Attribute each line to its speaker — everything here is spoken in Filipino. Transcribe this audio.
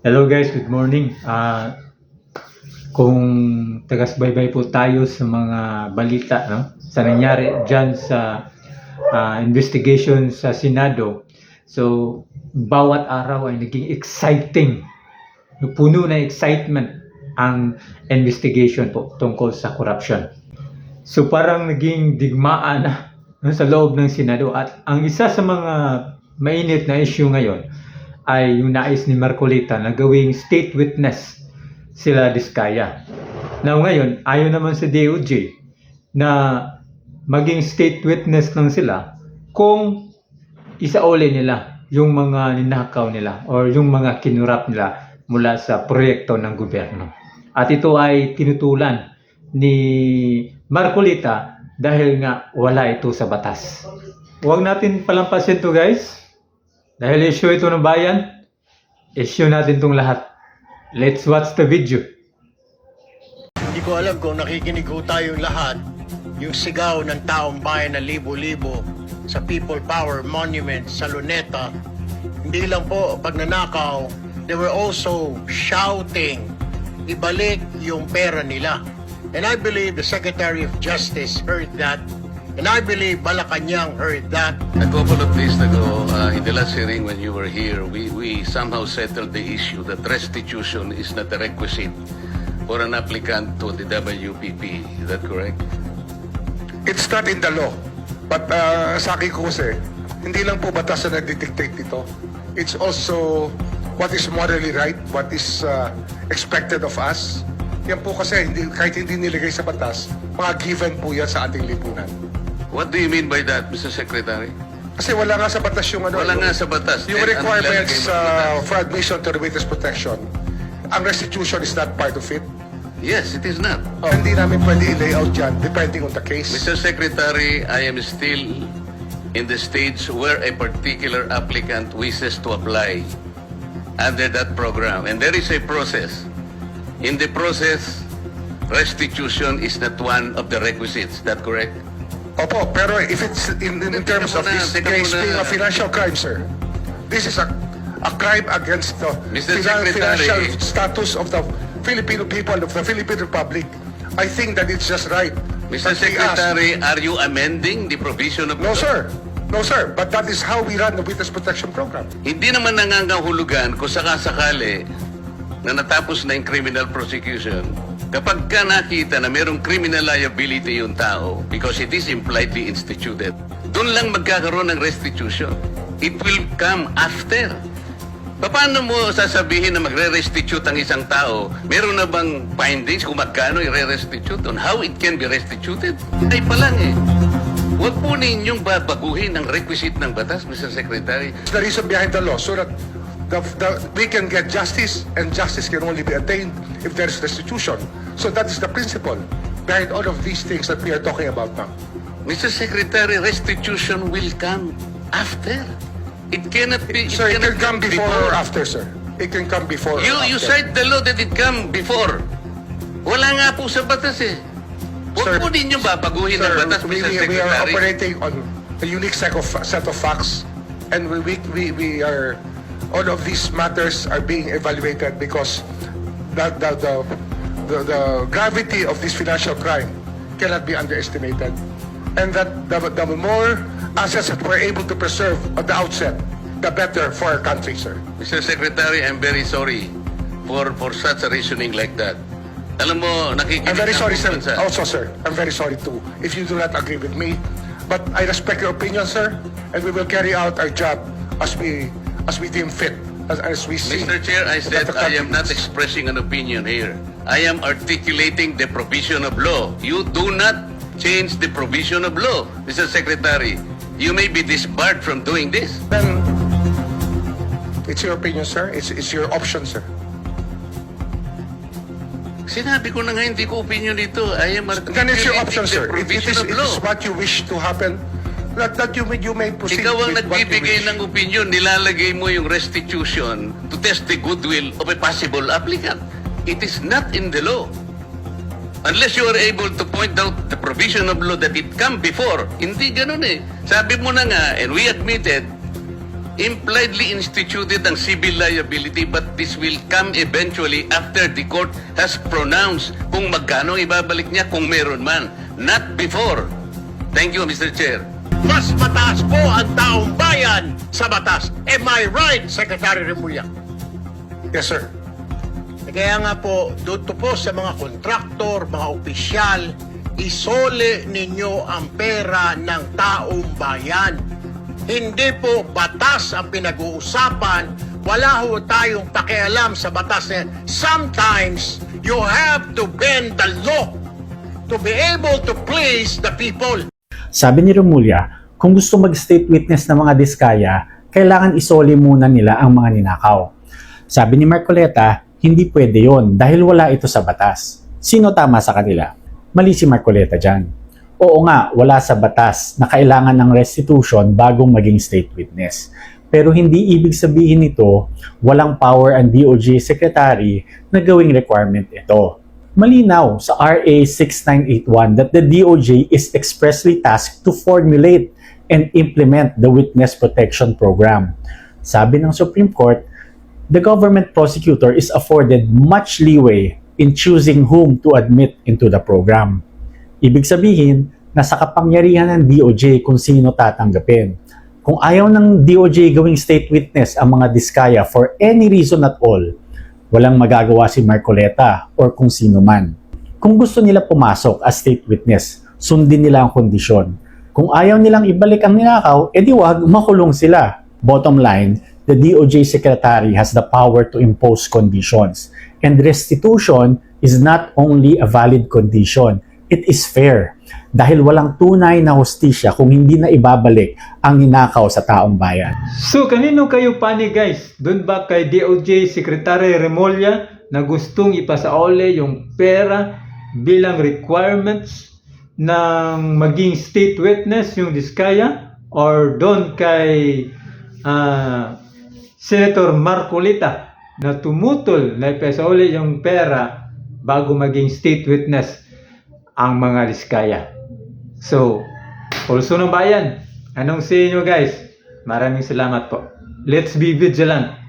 Speaker 1: Hello guys, good morning. Ah, kung tagas-baybay po tayo sa mga balita no, sa nangyari diyan sa ah, investigation sa Senado. So, bawat araw ay naging exciting. Puno na excitement ang investigation po tungkol sa corruption. So, parang naging digmaan no, sa loob ng Senado at ang isa sa mga mainit na issue ngayon ay yung nais ni Marcolita na gawing state witness sila Diskaya. Now ngayon, ayaw naman sa DOJ na maging state witness lang sila kung isauli nila yung mga ninakaw nila or yung mga kinurap nila mula sa proyekto ng gobyerno. At ito ay tinutulan ni Marcolita dahil nga wala ito sa batas. Huwag natin palampasin to guys. Dahil issue ito ng bayan, issue natin itong lahat. Let's watch the video.
Speaker 2: Hindi ko alam kung nakikinig ko tayong lahat, yung sigaw ng taong bayan na libo-libo sa People Power Monument sa Luneta, hindi lang po pagnanakaw, they were also shouting, ibalik yung pera nila. And I believe the Secretary of Justice heard that, and I believe Malacanang heard that,
Speaker 3: A couple of days ago, uh, in the last hearing when you were here, we, we somehow settled the issue that restitution is not a requisite for an applicant to the WPP. Is that correct?
Speaker 4: It's not in the law. But uh, sa akin ko kasi, hindi lang po batas na nagdidictate dito. It's also what is morally right, what is uh, expected of us. Yan po kasi, hindi, kahit hindi nilagay sa batas, mga given po yan sa ating lipunan.
Speaker 3: What do you mean by that, Mr. Secretary?
Speaker 4: Kasi wala nga sa batas yung ano.
Speaker 3: Wala nga sa batas.
Speaker 4: Yung requirements uh, for admission to the witness protection, ang restitution is not part of it.
Speaker 3: Yes, it is not.
Speaker 4: Hindi namin pwede i-layout yan depending on the case.
Speaker 3: Mr. Secretary, I am still in the stage where a particular applicant wishes to apply under that program. And there is a process. In the process, restitution is not one of the requisites. Is that correct?
Speaker 4: Opo, pero if it's in, in, in terms of this case being a financial crime, sir, this is a a crime against the
Speaker 3: Mr. Secretary.
Speaker 4: financial status of the Filipino people of the Philippine Republic. I think that it's just right.
Speaker 3: Mr.
Speaker 4: we ask-
Speaker 3: Secretary, are you amending the provision of
Speaker 4: No, sir. No, sir. But that is how we run the Witness Protection Program.
Speaker 3: Hindi naman nangangahulugan kung sakasakali na natapos na yung criminal prosecution, kapag ka nakita na mayroong criminal liability yung tao because it is impliedly instituted, doon lang magkakaroon ng restitution. It will come after. Paano mo sasabihin na magre-restitute ang isang tao? Meron na bang findings kung magkano i-restitute on how it can be restituted? Ay pa lang eh. Huwag po ninyong babaguhin ang requisite ng batas, Mr. Secretary.
Speaker 4: It's the reason behind the law so that the, the, we can get justice and justice can only be attained if there is restitution. So that is the principle behind all of these things that we are talking about now.
Speaker 3: Mr. Secretary, restitution will come after. It cannot be.
Speaker 4: Sir, it
Speaker 3: cannot
Speaker 4: can come before or after, sir. It can come before
Speaker 3: You
Speaker 4: or
Speaker 3: you cite the law that it come before. Wala nga po sa batas eh. Huwag po ninyo babaguhin ang
Speaker 4: Sir,
Speaker 3: batas,
Speaker 4: we,
Speaker 3: Mr.
Speaker 4: we, we are
Speaker 3: Secretary.
Speaker 4: operating on a unique set of, set of facts and we, we, we, we are, all of these matters are being evaluated because the, the, the, the, the gravity of this financial crime cannot be underestimated. And that the, the more assets that we're able to preserve at the outset, the better for our country, sir.
Speaker 3: Mr. Secretary, I'm very sorry for for such a reasoning like that. Alam mo, nakikinig
Speaker 4: I'm very sorry, sir.
Speaker 3: bansa.
Speaker 4: Also, sir, I'm very sorry too if you do not agree with me. But I respect your opinion, sir, and we will carry out our job as we as we deem fit, as, as we see.
Speaker 3: Mr. Chair, I said I am not expressing an opinion here. I am articulating the provision of law. You do not change the provision of law, Mr. Secretary. You may be disbarred from doing this.
Speaker 4: Then it's your opinion, sir. It's it's your option, sir.
Speaker 3: Sinabi ko na nga hindi ko opinion dito. I am
Speaker 4: Then it's your option,
Speaker 3: articulating the
Speaker 4: sir. It, it
Speaker 3: provision
Speaker 4: is
Speaker 3: of
Speaker 4: it
Speaker 3: law.
Speaker 4: is what you wish to happen. That that you may you may proceed
Speaker 3: Ikaw ang nagbibigay ng opinion, nilalagay mo yung restitution to test the goodwill of a possible applicant. It is not in the law. Unless you are able to point out the provision of law that it come before. Hindi ganun eh. Sabi mo na nga, and we admitted, impliedly instituted ang civil liability but this will come eventually after the court has pronounced kung magkano ibabalik niya kung meron man. Not before. Thank you, Mr. Chair.
Speaker 2: Mas mataas po ang taong bayan sa batas. Am I right, Secretary Remulla?
Speaker 4: Yes, sir.
Speaker 2: Kaya nga po, dito po sa mga kontraktor, mga opisyal, isole ninyo ang pera ng taong bayan. Hindi po batas ang pinag-uusapan. Wala ho tayong pakialam sa batas na. Sometimes, you have to bend the law to be able to please the people.
Speaker 5: Sabi ni Romulia, kung gusto mag-state witness ng mga diskaya, kailangan isoli muna nila ang mga ninakaw. Sabi ni Marcoleta, hindi pwede yon dahil wala ito sa batas. Sino tama sa kanila? Mali si Marcoleta dyan. Oo nga, wala sa batas na kailangan ng restitution bago maging state witness. Pero hindi ibig sabihin nito, walang power ang DOJ Secretary na gawing requirement ito. Malinaw sa RA 6981 that the DOJ is expressly tasked to formulate and implement the Witness Protection Program. Sabi ng Supreme Court, the government prosecutor is afforded much leeway in choosing whom to admit into the program. Ibig sabihin, nasa kapangyarihan ng DOJ kung sino tatanggapin. Kung ayaw ng DOJ gawing state witness ang mga diskaya for any reason at all, walang magagawa si Marcoleta or kung sino man. Kung gusto nila pumasok as state witness, sundin nila ang kondisyon. Kung ayaw nilang ibalik ang ninakaw, edi wag makulong sila. Bottom line, the DOJ Secretary has the power to impose conditions. And restitution is not only a valid condition, it is fair. Dahil walang tunay na hostisya kung hindi na ibabalik ang ninakaw sa taong bayan.
Speaker 1: So, kanino kayo pani guys? Doon ba kay DOJ Secretary Remulla na gustong ipasaole yung pera bilang requirements ng maging state witness yung Diskaya? Or doon kay ah, Senator Marcolita na tumutol na ipasaole yung pera bago maging state witness ang mga Diskaya? So, pulso ng bayan. Anong say nyo guys? Maraming salamat po. Let's be vigilant.